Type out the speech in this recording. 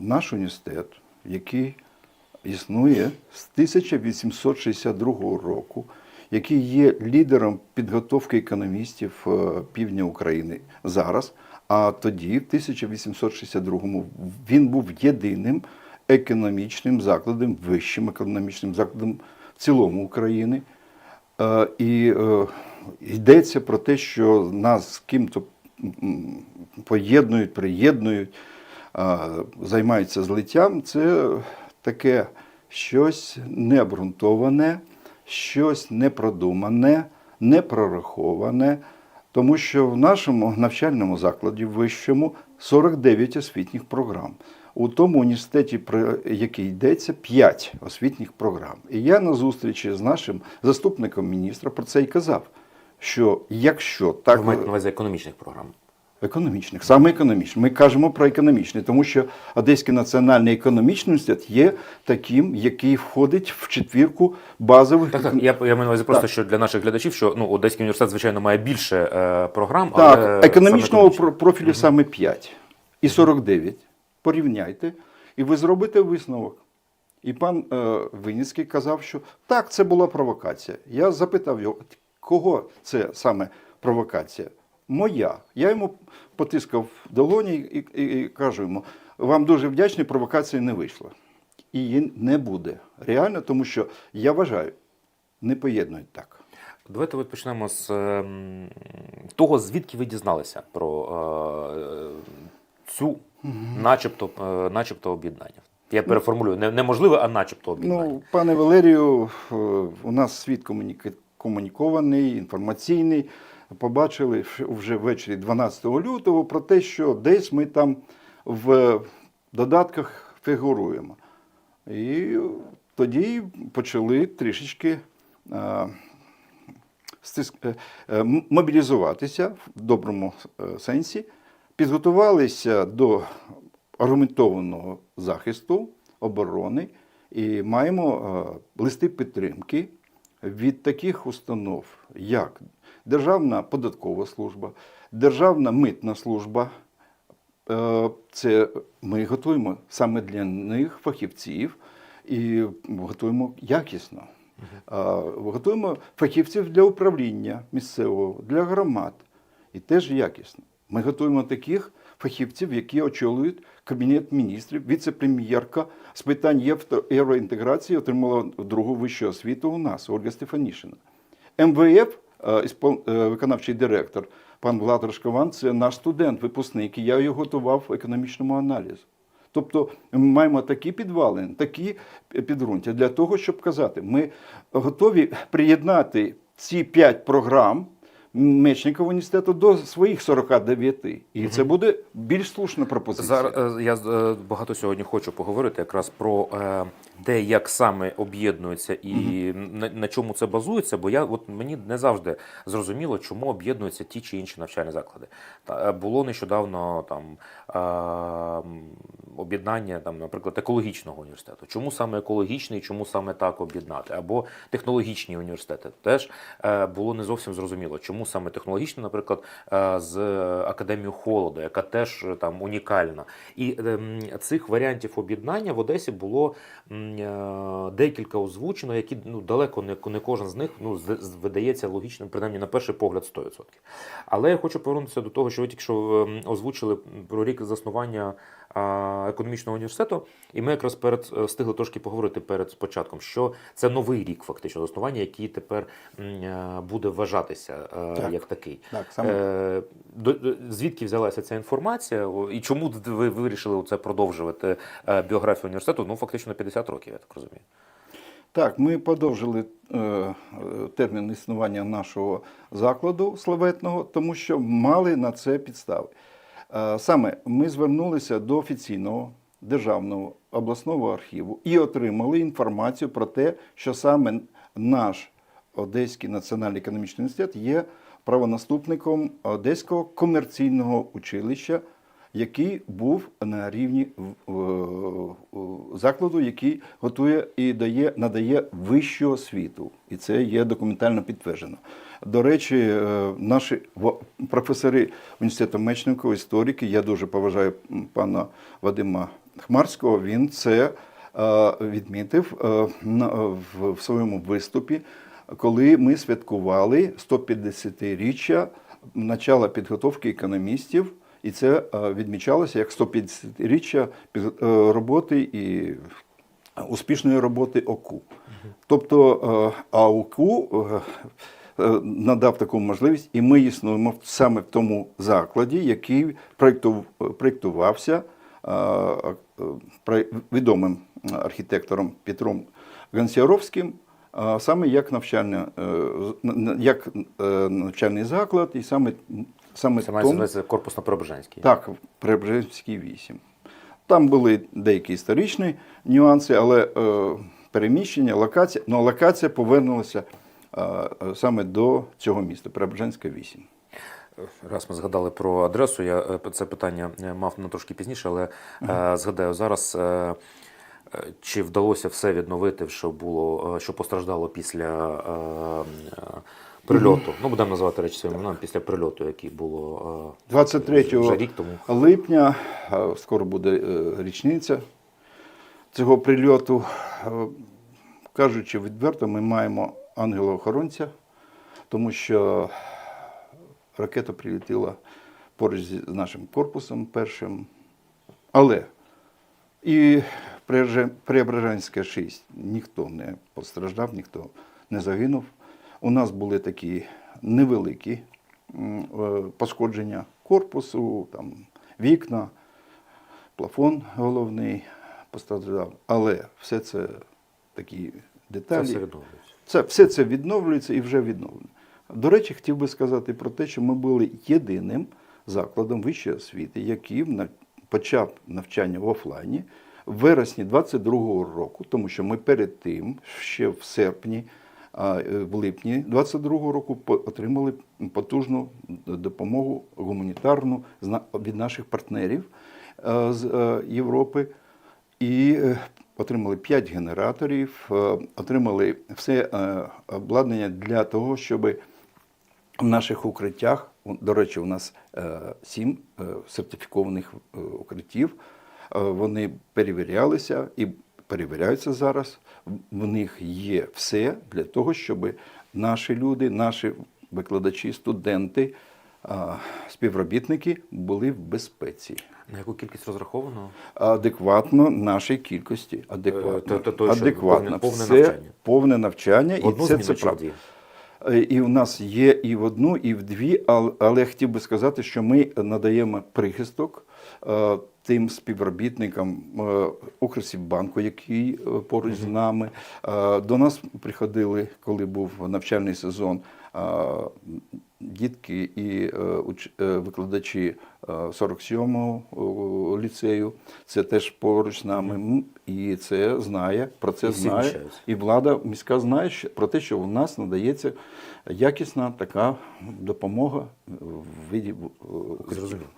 наш університет, який існує з 1862 року, який є лідером підготовки економістів е, півдня України зараз. А тоді, в 1862-му, він був єдиним економічним закладом, вищим економічним закладом в цілому України. Е, І е, йдеться про те, що нас з ким-то поєднують, приєднують, займаються злиттям. Це таке щось необґрунтоване, щось непродумане, непрораховане. Тому що в нашому навчальному закладі вищому 49 освітніх програм. У тому університеті, про який йдеться, 5 освітніх програм. І я на зустрічі з нашим заступником міністра про це і казав. Що якщо так маєте на увазі економічних програм. Економічних, саме економічних, ми кажемо про економічний, тому що Одеський національний економічний університет є таким, який входить в четвірку базових Так, так. Я, я маю на увазі просто, що для наших глядачів, що ну, Одеський університет, звичайно, має більше е, програм, Так, але економічного саме про- профілю саме 5 і 49. Порівняйте, і ви зробите висновок. І пан е, Виніцький казав, що так, це була провокація. Я запитав його, кого це саме провокація? Моя. Я йому потискав долоні і, і, і кажу йому, вам дуже вдячний, провокації не вийшло. І її не буде. Реально, тому що я вважаю, не поєднують так. Давайте от почнемо з ем, того, звідки ви дізналися про е, цю начебто, е, начебто об'єднання. Я переформулюю, не, неможливе, а начебто об'єднання. Ну, пане Валерію, е, у нас світ комуніка- комунікований, інформаційний. Побачили вже ввечері 12 лютого про те, що десь ми там в додатках фігуруємо. І тоді почали трішечки е, е, е, мобілізуватися в доброму сенсі, підготувалися до аргументованого захисту, оборони і маємо листи підтримки від таких установ, як Державна податкова служба, Державна митна служба. Е, Це ми готуємо саме для них фахівців і готуємо якісно. Готуємо фахівців для управління місцевого, для громад і теж якісно. Ми готуємо таких фахівців, які очолюють Кабінет міністрів, віце-прем'єрка з питань євроінтеграції отримала другу вищу освіту у нас, Ольга Стефанішина. МВФ, виконавчий директор, пан Влад Рашкован, це наш студент, випускник, і я його готував в економічному аналізу. Тобто ми маємо такі підвали, такі підґрунтя для того, щоб казати, ми готові приєднати ці п'ять програм Мечникова університету до своїх 49. І це буде більш слушна пропозиція. Зараз е, я е, багато сьогодні хочу поговорити якраз про те, як саме об'єднуються і на, на чому це базується, бо я от мені не завжди зрозуміло, чому об'єднуються ті чи інші навчальні заклади. Та е, було нещодавно там об'єднання, там, наприклад, екологічного університету. Чому саме екологічний, чому саме так об'єднати? Або технологічні університети. Теж було не зовсім зрозуміло, чому саме технологічний, наприклад, е, з академією холоду, яка теж е, там унікальна. І ем, цих варіантів об'єднання в Одесі було е, декілька озвучено, які ну далеко не, кожен з них ну видається логічним, принаймні на перший погляд 100%. Але я хочу повернутися до того, що ви тільки що озвучили про рік заснування економічного університету, і ми якраз перед е, встигли трошки поговорити перед початком, що це новий рік фактично заснування, який тепер е, буде вважатися е, Так. як такий. Так, саме. Е, звідки взялася ця інформація, і чому ви вирішили це продовжувати е, біографію університету? Ну фактично 50 років, я так розумію. Так, ми подовжили е, е, термін існування нашого закладу славетного, тому що мали на це підстави. Е, саме ми звернулися до офіційного державного обласного архіву і отримали інформацію про те, що саме наш Одеський національний економічний університет є правонаступником Одеського комерційного училища, який був на рівні закладу, який готує і дає, надає вищу освіту. І це є документально підтверджено. До речі, е, наші професори університету Мечникова, історики, я дуже поважаю пана Вадима Хмарського він це е, відмітив е, в своєму виступі, коли ми святкували 150-річчя начала підготовки економістів, і це е, відмічалося як 150-річчя е, роботи і успішної роботи ОКУ. Тобто е, а ОКУ е, надав таку можливість, і ми існуємо саме в тому закладі, який проєктувався про- відомим архітектором Петром Гонсяровським, е, саме як навчальне, як е, навчальний заклад, і саме саме Це тому, називається корпус на Преображенській. так, Преображенській 8. Там були деякі історичні нюанси, але е, переміщення, локація, ну, локація повернулася е, саме до цього міста, Преображенська 8. Раз ми згадали про адресу, я це питання мав на трошки пізніше, але е, згадаю зараз. Чи вдалося все відновити, що було, е, що постраждало після е, е, прильоту? Ну, будемо називати речі своїм іменем, після прильоту, який було е, 23 вже рік тому. липня, скоро буде е, річниця цього прильоту. Кажучи відверто, ми маємо ангела-охоронця, тому що ракета прилетіла поруч з нашим корпусом першим. Але і Преображенська 6 ніхто не постраждав, ніхто не загинув. У нас були такі невеликі е, пошкодження корпусу, там, вікна, плафон головний постраждав. Але все це такі Це все відновлюється. Це, все це відновлюється і вже відновлено. До речі, хотів би сказати про те, що ми були єдиним закладом вищої освіти, який почав навчання в офлайні вересні 22-го року, тому що ми перед тим, ще в серпні, е, в липні 22-го року отримали потужну допомогу гуманітарну від наших партнерів е, з е, Європи. І отримали 5 генераторів, отримали все обладнання для того, щоб в наших укриттях, до речі, у нас 7 сертифікованих укриттів, вони перевірялися і перевіряються зараз. В них є все для того, щоб наші люди, наші викладачі, студенти, е, співробітники були в безпеці На яку кількість розраховано? адекватно нашій кількості. Адекватно. Е, то- то- то адекватно. повне- повне Все навчання? Повне навчання, В одну і це, це в правда. Е, І у нас є і в одну, і в дві, ал- але я хотів би сказати, що ми надаємо прихисток е, тим співробітникам е, Укрсіббанку, який е, поруч з нами. Е, До нас приходили, коли був навчальний сезон, дітки і викладачі е, 47-го ліцею. Це теж поруч з нами. І це знає, про це І знає. І влада міська знає про те, що у нас надається якісна така допомога в виді. Зрозуміло.